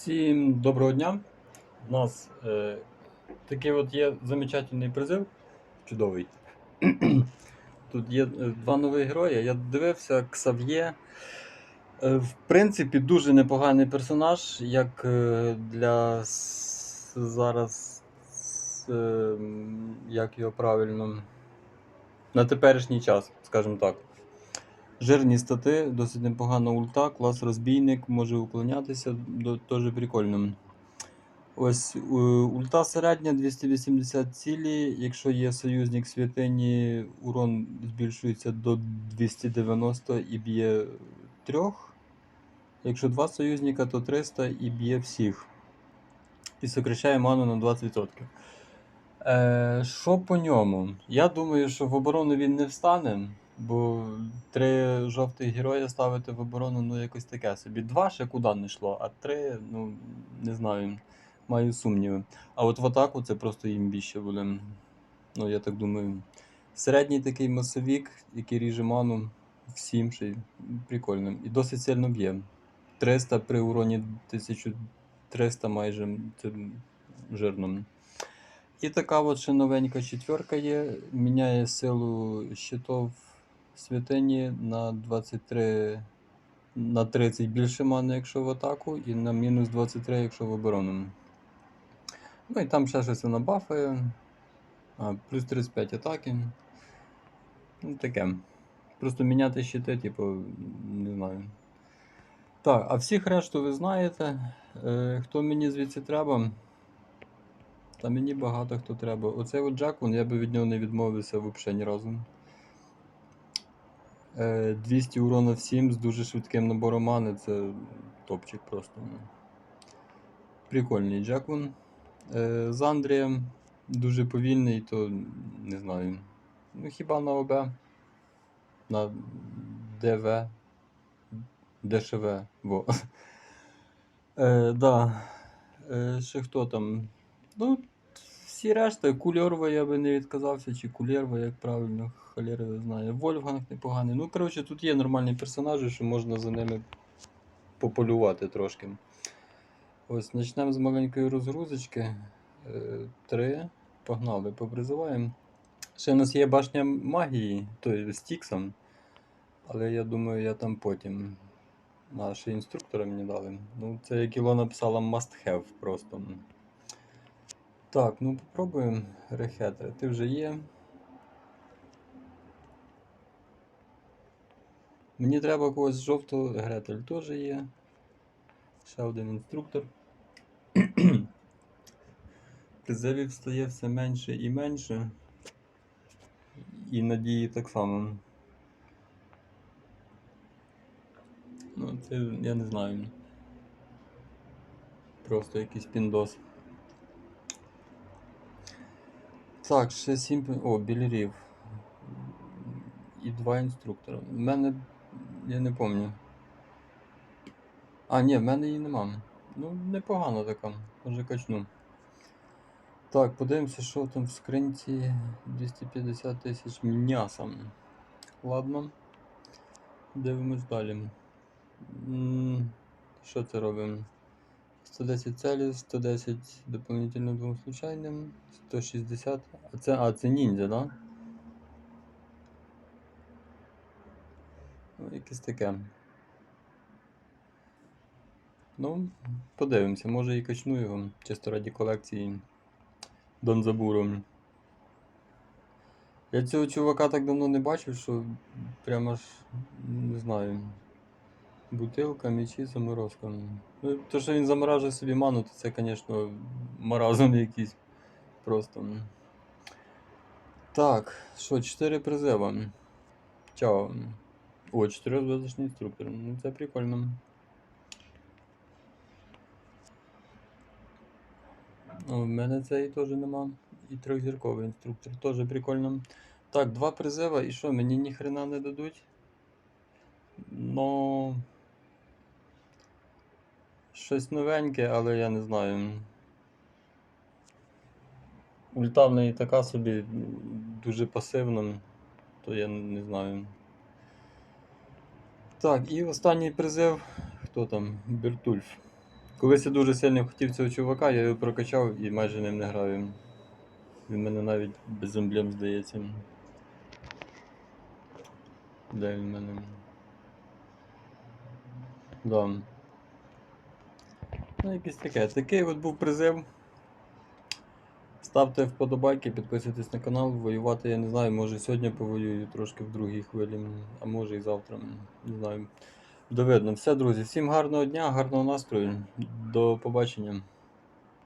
Всім доброго дня. У нас е, такий от є замечательний призив. Чудовий. Тут є е, два нові герої. Я дивився Ксав'є. Е, в принципі, дуже непоганий персонаж, як е, для с- зараз. с- е, як його правильно. На теперішній час, скажімо так. Жирні стати, досить непогана ульта, клас розбійник, може уклонятися, теж прикольно. Ось е, ульта середня 280 цілі. Якщо є союзник святині, урон збільшується до 290 і б'є трьох. Якщо два союзника, то 300 і б'є всіх. І сокращає ману на 20%. Е, що по ньому? Я думаю, що в оборону він не встане, бо три жовтих героя ставити в оборону, ну якось таке собі. Два ще куди не йшло, а три, ну не знаю, маю сумніви. А от в атаку це просто їм більше буде. Ну, я так думаю. Середній такий масовік, який ріже ману всім ще й прикольно. І досить сильно б'є. 300 при уроні 1300 майже це жирно. І така от ще новенька четверка є. Міняє силу щитов святині на 23 на 30 більше мани, якщо в атаку, і на мінус 23, якщо в оборону. Ну і там ще щось вона бафає. А, плюс 35 атаки. Ну, таке. Просто міняти щити, типу, не знаю. Так, а всіх решту ви знаєте. Е, хто мені звідси треба? Та мені багато хто треба. Оцей от Джакун, я би від нього не відмовився взагалі ні разу. Е, 200 урона всім з дуже швидким набором мани, це топчик просто. Прикольний Джакун. Е, з Андрієм дуже повільний, то не знаю. Ну хіба на ОБ, на ДВ, ДШВ. Во. Е, да. Е, ще хто там? Ну, всі решта, кульорва я би не відказався, чи кулєрва, як правильно, його знає. Вольфганг непоганий. Ну, коротше, тут є нормальні персонажі, що можна за ними пополювати трошки. Ось, почнемо з маленької розгрузочки. Е, Три. Погнали, попризиваємо. Ще у нас є башня магії, той з Тіксом. Але я думаю, я там потім. А, ще інструктора мені дали. Ну, це як Ілона написала must have просто. Так, ну попробуємо рехетри. Ти вже є. Мені треба когось жовтого, Гретель теж є. Ще один інструктор. Призивів стає все менше і менше. І надії так само. Ну, це я не знаю. Просто якийсь піндос. Так, ще сім. О, білірів. І два інструктора. У мене. Я не пам'ятаю. А, ні, в мене її нема. Ну, непогано така. Може качну. Так, подивимося, що там в скринці 250 тисяч м'яса. Ладно. Дивимось далі. Що це робимо? 110 целі, 110 дополнительно двом случайним, 160. А це, а, це ніндзя, да? Ну, якесь таке. Ну, подивимося, може і качну його, чисто раді колекції Донзабуру. Я цього чувака так давно не бачив, що прямо аж не знаю. Бутилка, мечі, заморозка. Ну, то, що він заморажує собі ману, то це, звісно, маразм якийсь. Просто. Так, що, 4 призива. Чао. О, 4 зв'язочний інструктор. Ну, це прикольно. О, в мене цієї теж нема. І трьохзірковий інструктор. Теж прикольно. Так, два призива і що, мені ніхрена не дадуть? Ну. Щось новеньке, але я не знаю. Ульта в неї така собі дуже пасивна, то я не знаю. Так, і останній призив. Хто там? Бертульф. Колись я дуже сильно хотів цього чувака, я його прокачав і майже ним не граю. Він мене навіть без емблем здається. Де він мене? Да. Ну, якесь таке. Такий от був призив. Ставте вподобайки, підписуйтесь на канал. Воювати я не знаю, може сьогодні повоюю трошки в другій хвилі, а може і завтра. Не знаю. Довидно. Все, друзі, всім гарного дня, гарного настрою. До побачення.